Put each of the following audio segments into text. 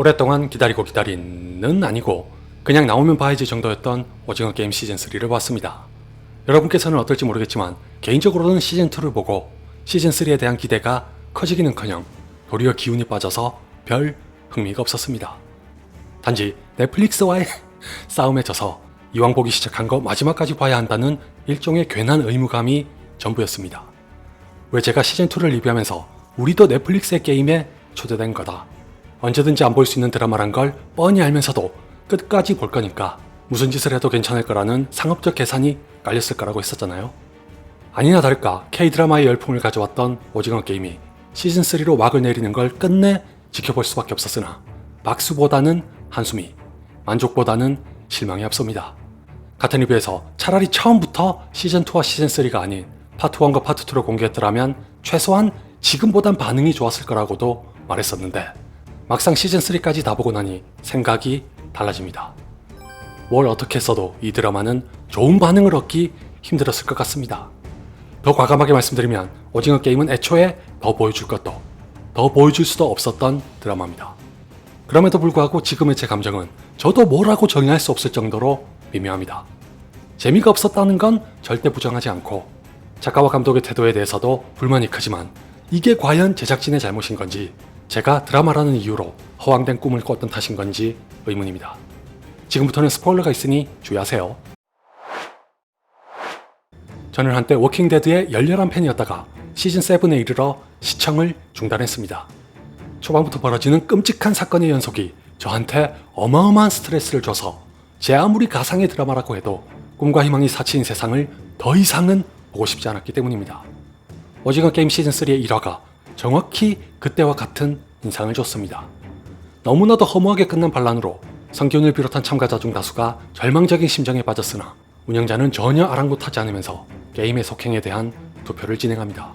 오랫동안 기다리고 기다린는 아니고 그냥 나오면 봐야지 정도였던 오징어 게임 시즌 3를 봤습니다. 여러분께서는 어떨지 모르겠지만 개인적으로는 시즌 2를 보고 시즌 3에 대한 기대가 커지기는 커녕 도리어 기운이 빠져서 별 흥미가 없었습니다. 단지 넷플릭스와의 싸움에 져서 이왕 보기 시작한 거 마지막까지 봐야 한다는 일종의 괜한 의무감이 전부였습니다. 왜 제가 시즌2를 리뷰하면서 우리도 넷플릭스의 게임에 초대된 거다. 언제든지 안 볼 수 있는 드라마란 걸 뻔히 알면서도 끝까지 볼 거니까 무슨 짓을 해도 괜찮을 거라는 상업적 계산이 깔렸을 거라고 했었잖아요. 아니나 다를까 K-드라마의 열풍을 가져왔던 오징어 게임이 시즌3로 막을 내리는 걸 끝내 지켜볼 수밖에 없었으나 박수보다는 한숨이, 만족보다는 실망이 앞섭니다. 같은 리뷰에서 차라리 처음부터 시즌2와 시즌3가 아닌 파트1과 파트2로 공개했더라면 최소한 지금보단 반응이 좋았을 거라고도 말했었는데 막상 시즌3까지 다 보고 나니 생각이 달라집니다. 뭘 어떻게 써도 이 드라마는 좋은 반응을 얻기 힘들었을 것 같습니다. 더 과감하게 말씀드리면 오징어 게임은 애초에 더 보여줄 것도 더 보여줄 수도 없었던 드라마입니다. 그럼에도 불구하고 지금의 제 감정은 저도 뭐라고 정의할 수 없을 정도로 미묘합니다. 재미가 없었다는 건 절대 부정하지 않고 작가와 감독의 태도에 대해서도 불만이 크지만 이게 과연 제작진의 잘못인 건지 제가 드라마라는 이유로 허황된 꿈을 꿨던 탓인 건지 의문입니다. 지금부터는 스포일러가 있으니 주의하세요. 저는 한때 워킹데드의 열렬한 팬이었다가 시즌7에 이르러 시청을 중단했습니다. 초반부터 벌어지는 끔찍한 사건의 연속이 저한테 어마어마한 스트레스를 줘서 제 아무리 가상의 드라마라고 해도 꿈과 희망이 사치인 세상을 더 이상은 보고 싶지 않았기 때문입니다. 오징어 게임 시즌3의 1화가 정확히 그때와 같은 인상을 줬습니다. 너무나도 허무하게 끝난 반란으로 성기훈을 비롯한 참가자 중 다수가 절망적인 심정에 빠졌으나 운영자는 전혀 아랑곳하지 않으면서 게임의 속행에 대한 투표를 진행합니다.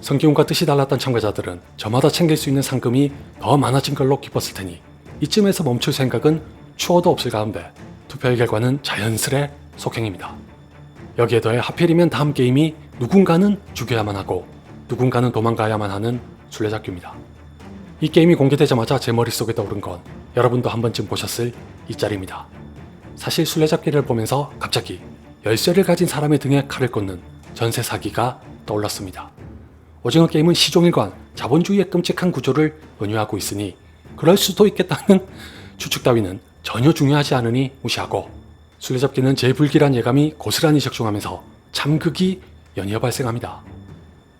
성기훈과 뜻이 달랐던 참가자들은 저마다 챙길 수 있는 상금이 더 많아진 걸로 기뻤을 테니 이쯤에서 멈출 생각은 추워도 없을 가운데 투표의 결과는 자연스레 속행입니다. 여기에 더해 하필이면 다음 게임이 누군가는 죽여야만 하고 누군가는 도망가야만 하는 술래잡기입니다. 이 게임이 공개되자마자 제 머릿속에 떠오른 건 여러분도 한 번쯤 보셨을 이 짤입니다. 사실 술래잡기를 보면서 갑자기 열쇠를 가진 사람의 등에 칼을 꽂는 전세 사기가 떠올랐습니다. 오징어 게임은 시종일관 자본주의의 끔찍한 구조를 은유하고 있으니 그럴 수도 있겠다는 추측 따위는 전혀 중요하지 않으니 무시하고 술래잡기는 제 불길한 예감이 고스란히 적중하면서 참극이 연이어 발생합니다.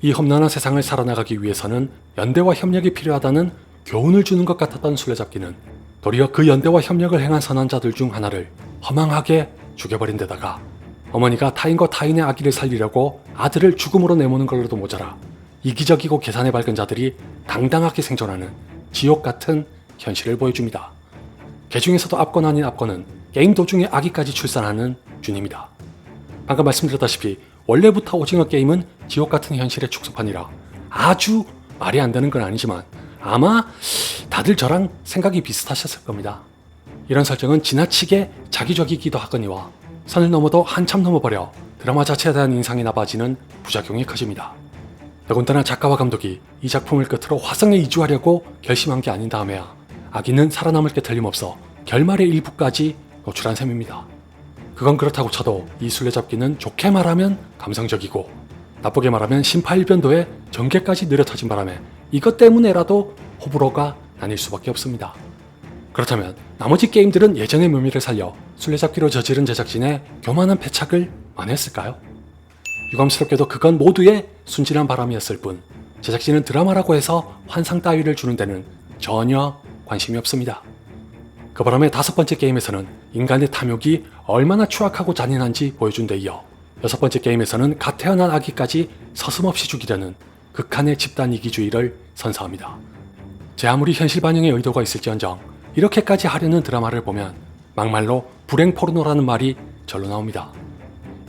이 험난한 세상을 살아나가기 위해서는 연대와 협력이 필요하다는 교훈을 주는 것 같았던 술래잡기는 도리어 그 연대와 협력을 행한 선한자들 중 하나를 허망하게 죽여버린 데다가 어머니가 타인과 타인의 아기를 살리려고 아들을 죽음으로 내모는 걸로도 모자라 이기적이고 계산의 밝은 자들이 당당하게 생존하는 지옥 같은 현실을 보여줍니다. 개 중에서도 압권 아닌 압권은 게임 도중에 아기까지 출산하는 준입니다. 방금 말씀드렸다시피 원래부터 오징어 게임은 지옥 같은 현실의 축소판이라 아주 말이 안 되는 건 아니지만 아마 다들 저랑 생각이 비슷하셨을 겁니다. 이런 설정은 지나치게 자기적이기도 하거니와 선을 넘어도 한참 넘어버려 드라마 자체에 대한 인상이 나빠지는 부작용이 커집니다. 더군다나 작가와 감독이 이 작품을 끝으로 화성에 이주하려고 결심한 게 아닌 다음에야 아기는 살아남을 게 틀림없어 결말의 일부까지 노출한 셈입니다. 그건 그렇다고 쳐도 이 술래잡기는 좋게 말하면 감성적이고 나쁘게 말하면 심파일변도에 전개까지 느려터진 바람에 이것 때문에라도 호불호가 나뉠 수밖에 없습니다. 그렇다면 나머지 게임들은 예전의 묘미를 살려 술래잡기로 저지른 제작진의 교만한 패착을 만회했을까요? 유감스럽게도 그건 모두의 순진한 바람이었을 뿐 제작진은 드라마라고 해서 환상 따위를 주는 데는 전혀 관심이 없습니다. 그 바람에 다섯 번째 게임에서는 인간의 탐욕이 얼마나 추악하고 잔인한지 보여준 데 이어 여섯 번째 게임에서는 갓 태어난 아기까지 서슴없이 죽이려는 극한의 집단 이기주의를 선사합니다. 제 아무리 현실 반영의 의도가 있을지언정 이렇게까지 하려는 드라마를 보면 막말로 불행 포르노라는 말이 절로 나옵니다.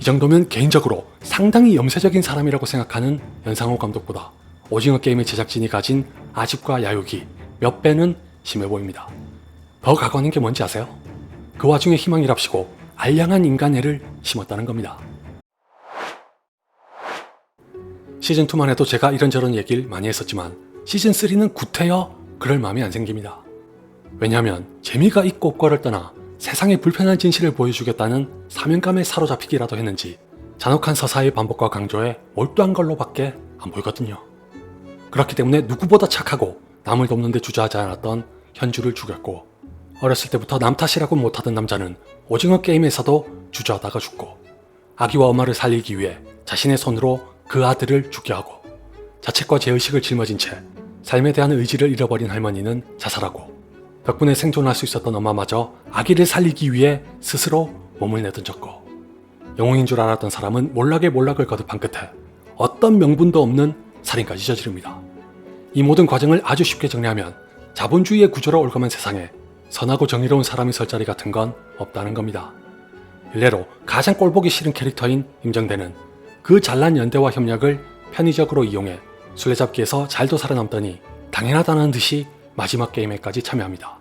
이 정도면 개인적으로 상당히 염세적인 사람이라고 생각하는 연상호 감독보다 오징어 게임의 제작진이 가진 아집과 야욕이 몇 배는 심해 보입니다. 더 가관인 게 뭔지 아세요? 그 와중에 희망이랍시고 알량한 인간애를 심었다는 겁니다. 시즌2만 해도 제가 이런저런 얘기를 많이 했었지만 시즌3는 구태여 그럴 마음이 안 생깁니다. 왜냐하면 재미가 있고 없고를 떠나 세상의 불편한 진실을 보여주겠다는 사명감에 사로잡히기라도 했는지 잔혹한 서사의 반복과 강조에 몰두한 걸로밖에 안 보이거든요. 그렇기 때문에 누구보다 착하고 남을 돕는 데 주저하지 않았던 현주를 죽였고 어렸을 때부터 남 탓이라고 못하던 남자는 오징어 게임에서도 주저하다가 죽고 아기와 엄마를 살리기 위해 자신의 손으로 그 아들을 죽게 하고 자책과 죄의식을 짊어진 채 삶에 대한 의지를 잃어버린 할머니는 자살하고 덕분에 생존할 수 있었던 엄마마저 아기를 살리기 위해 스스로 몸을 내던졌고 영웅인 줄 알았던 사람은 몰락에 몰락을 거듭한 끝에 어떤 명분도 없는 살인까지 저지릅니다. 이 모든 과정을 아주 쉽게 정리하면 자본주의의 구조로 올가면 세상에 선하고 정의로운 사람이 설 자리 같은 건 없다는 겁니다. 일례로 가장 꼴보기 싫은 캐릭터인 임정대는 그 잘난 연대와 협력을 편의적으로 이용해 술래잡기에서 잘도 살아남더니 당연하다는 듯이 마지막 게임에까지 참여합니다.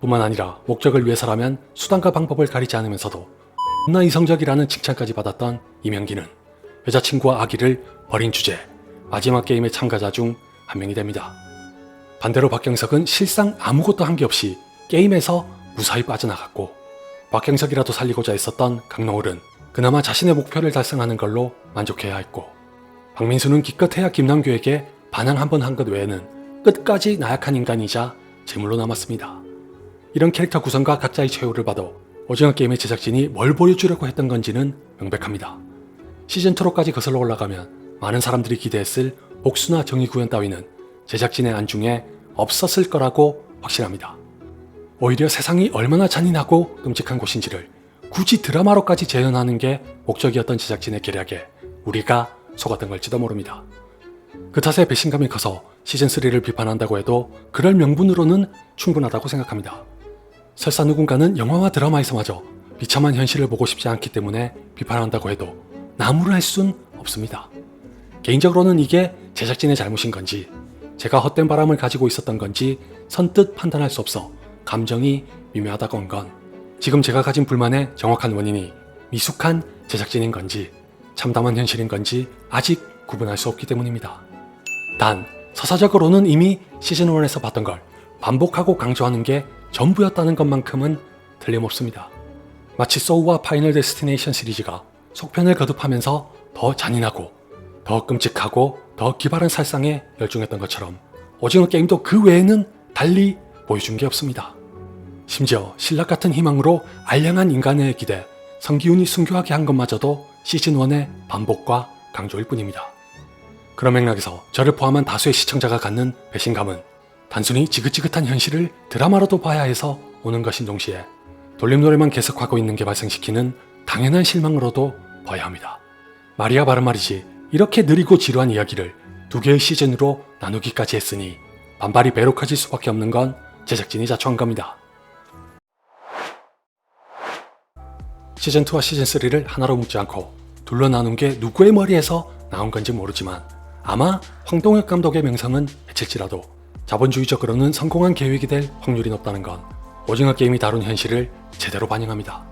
뿐만 아니라 목적을 위해서라면 수단과 방법을 가리지 않으면서도 나 이성적이라는 칭찬까지 받았던 이명기는 여자친구와 아기를 버린 주제 마지막 게임의 참가자 중 한 명이 됩니다. 반대로 박경석은 실상 아무것도 한 게 없이 게임에서 무사히 빠져나갔고 박경석이라도 살리고자 했었던 강노을은 그나마 자신의 목표를 달성하는 걸로 만족해야 했고 박민수는 기껏해야 김남규에게 반항 한 번 한 것 외에는 끝까지 나약한 인간이자 제물로 남았습니다. 이런 캐릭터 구성과 각자의 최후를 봐도 오징어 게임의 제작진이 뭘 보여주려고 했던 건지는 명백합니다. 시즌2로까지 거슬러 올라가면 많은 사람들이 기대했을 복수나 정의 구현 따위는 제작진의 안중에 없었을 거라고 확신합니다. 오히려 세상이 얼마나 잔인하고 끔찍한 곳인지를 굳이 드라마로까지 재현하는 게 목적이었던 제작진의 계략에 우리가 속았던 걸지도 모릅니다. 그 탓에 배신감이 커서 시즌3를 비판한다고 해도 그럴 명분으로는 충분하다고 생각합니다. 설사 누군가는 영화와 드라마에서마저 비참한 현실을 보고 싶지 않기 때문에 비판한다고 해도 나무를 할 순 없습니다. 개인적으로는 이게 제작진의 잘못인 건지 제가 헛된 바람을 가지고 있었던 건지 선뜻 판단할 수 없어 감정이 미묘하다고 한건 지금 제가 가진 불만의 정확한 원인이 미숙한 제작진인 건지 참담한 현실인 건지 아직 구분할 수 없기 때문입니다. 단 서사적으로는 이미 시즌 1에서 봤던 걸 반복하고 강조하는 게 전부였다는 것만큼은 틀림없습니다. 마치 소우와 파이널 데스티네이션 시리즈가 속편을 거듭하면서 더 잔인하고 더 끔찍하고 더 기발한 살상에 열중했던 것처럼 오징어 게임도 그 외에는 달리 보여준 게 없습니다. 심지어 신락 같은 희망으로 알량한 인간의 기대, 성기훈이 순교하게 한 것마저도 시즌1의 반복과 강조일 뿐입니다. 그런 맥락에서 저를 포함한 다수의 시청자가 갖는 배신감은 단순히 지긋지긋한 현실을 드라마로도 봐야 해서 오는 것인 동시에 돌림노래만 계속하고 있는 게 발생시키는 당연한 실망으로도 봐야 합니다. 마리아 바른 말이지 이렇게 느리고 지루한 이야기를 두 개의 시즌으로 나누기까지 했으니 반발이 배로 커질 수밖에 없는 건 제작진이 자초한 겁니다. 시즌2와 시즌3를 하나로 묶지 않고 둘러 나눈 게 누구의 머리에서 나온 건지 모르지만 아마 황동혁 감독의 명성은 해칠지라도 자본주의적으로는 성공한 계획이 될 확률이 높다는 건 오징어 게임이 다룬 현실을 제대로 반영합니다.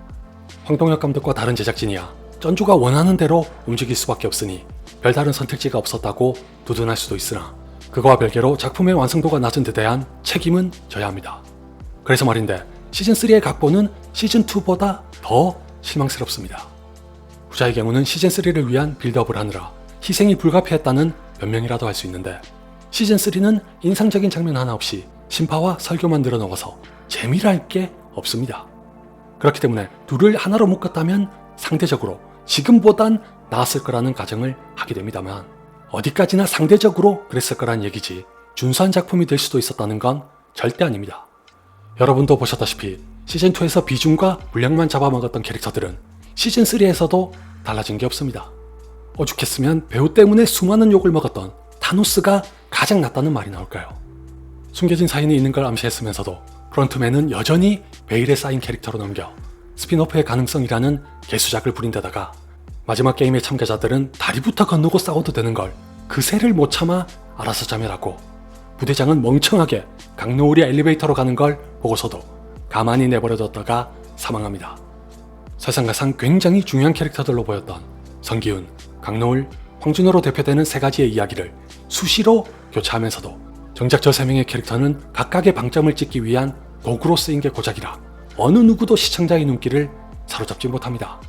황동혁 감독과 다른 제작진이야 전주가 원하는 대로 움직일 수밖에 없으니 별다른 선택지가 없었다고 두둔할 수도 있으나 그거와 별개로 작품의 완성도가 낮은 데 대한 책임은 져야 합니다. 그래서 말인데 시즌3의 각본은 시즌2보다 더 실망스럽습니다. 후자의 경우는 시즌3를 위한 빌드업을 하느라 희생이 불가피했다는 변명이라도 할 수 있는데 시즌3는 인상적인 장면 하나 없이 심파와 설교만 늘어넣어서 재미랄 게 없습니다. 그렇기 때문에 둘을 하나로 묶었다면 상대적으로 지금보단 나았을 거라는 가정을 하게 됩니다만 어디까지나 상대적으로 그랬을 거란 얘기지 준수한 작품이 될 수도 있었다는 건 절대 아닙니다. 여러분도 보셨다시피 시즌2에서 비중과 분량만 잡아먹었던 캐릭터들은 시즌3에서도 달라진 게 없습니다. 오죽했으면 배우 때문에 수많은 욕을 먹었던 타노스가 가장 낫다는 말이 나올까요? 숨겨진 사인이 있는 걸 암시했으면서도 프론트맨은 여전히 베일에 쌓인 캐릭터로 넘겨 스피노프의 가능성이라는 개수작을 부린 데다가 마지막 게임의 참가자들은 다리부터 건너고 싸워도 되는 걸 그새를 못 참아 알아서 자멸하고 부대장은 멍청하게 강노을이 엘리베이터로 가는 걸 보고서도 가만히 내버려뒀다가 사망합니다. 설상가상 굉장히 중요한 캐릭터들로 보였던 성기훈, 강노을, 황준호로 대표되는 세 가지의 이야기를 수시로 교차하면서도 정작 저 세 명의 캐릭터는 각각의 방점을 찍기 위한 도구로 쓰인 게 고작이라 어느 누구도 시청자의 눈길을 사로잡지 못합니다.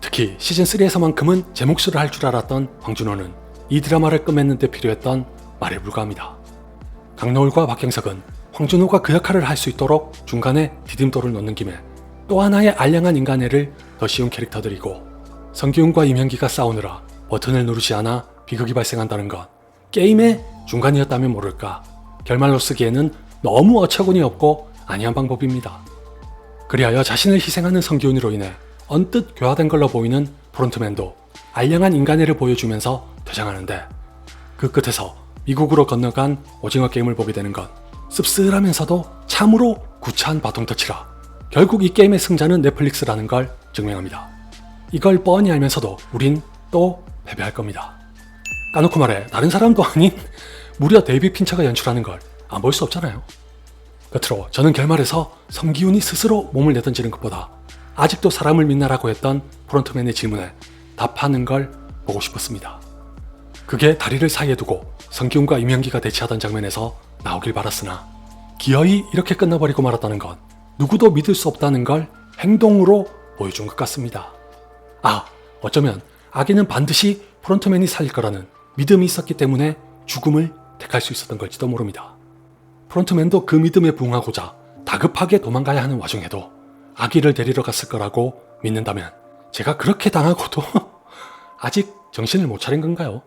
특히 시즌3에서만큼은 제 몫을 할 줄 알았던 황준호는 이 드라마를 끝맺는 데 필요했던 말에 불과합니다. 강노을과 박경석은 황준호가 그 역할을 할 수 있도록 중간에 디딤돌을 놓는 김에 또 하나의 알량한 인간애를 더 씌운 캐릭터들이고 성기훈과 임현기가 싸우느라 버튼을 누르지 않아 비극이 발생한다는 건 게임의 중간이었다면 모를까. 결말로 쓰기에는 너무 어처구니 없고 아니한 방법입니다. 그리하여 자신을 희생하는 성기훈으로 인해 언뜻 교화된 걸로 보이는 프론트맨도 알량한 인간애를 보여주면서 퇴장하는데 그 끝에서 미국으로 건너간 오징어 게임을 보게 되는 건 씁쓸하면서도 참으로 구차한 바통터치라 결국 이 게임의 승자는 넷플릭스라는 걸 증명합니다. 이걸 뻔히 알면서도 우린 또 패배할 겁니다. 까놓고 말해 다른 사람도 아닌 무려 데이비 핀처가 연출하는 걸 안 볼 수 없잖아요. 끝으로 저는 결말에서 성기훈이 스스로 몸을 내던지는 것보다 아직도 사람을 믿나라고 했던 프론트맨의 질문에 답하는 걸 보고 싶었습니다. 그게 다리를 사이에 두고 성기훈과 임현기가 대치하던 장면에서 나오길 바랐으나 기어이 이렇게 끝나버리고 말았다는 건 누구도 믿을 수 없다는 걸 행동으로 보여준 것 같습니다. 아, 어쩌면 아기는 반드시 프론트맨이 살릴 거라는 믿음이 있었기 때문에 죽음을 택할 수 있었던 걸지도 모릅니다. 프론트맨도 그 믿음에 부응하고자 다급하게 도망가야 하는 와중에도 아기를 데리러 갔을 거라고 믿는다면 제가 그렇게 당하고도 아직 정신을 못 차린 건가요?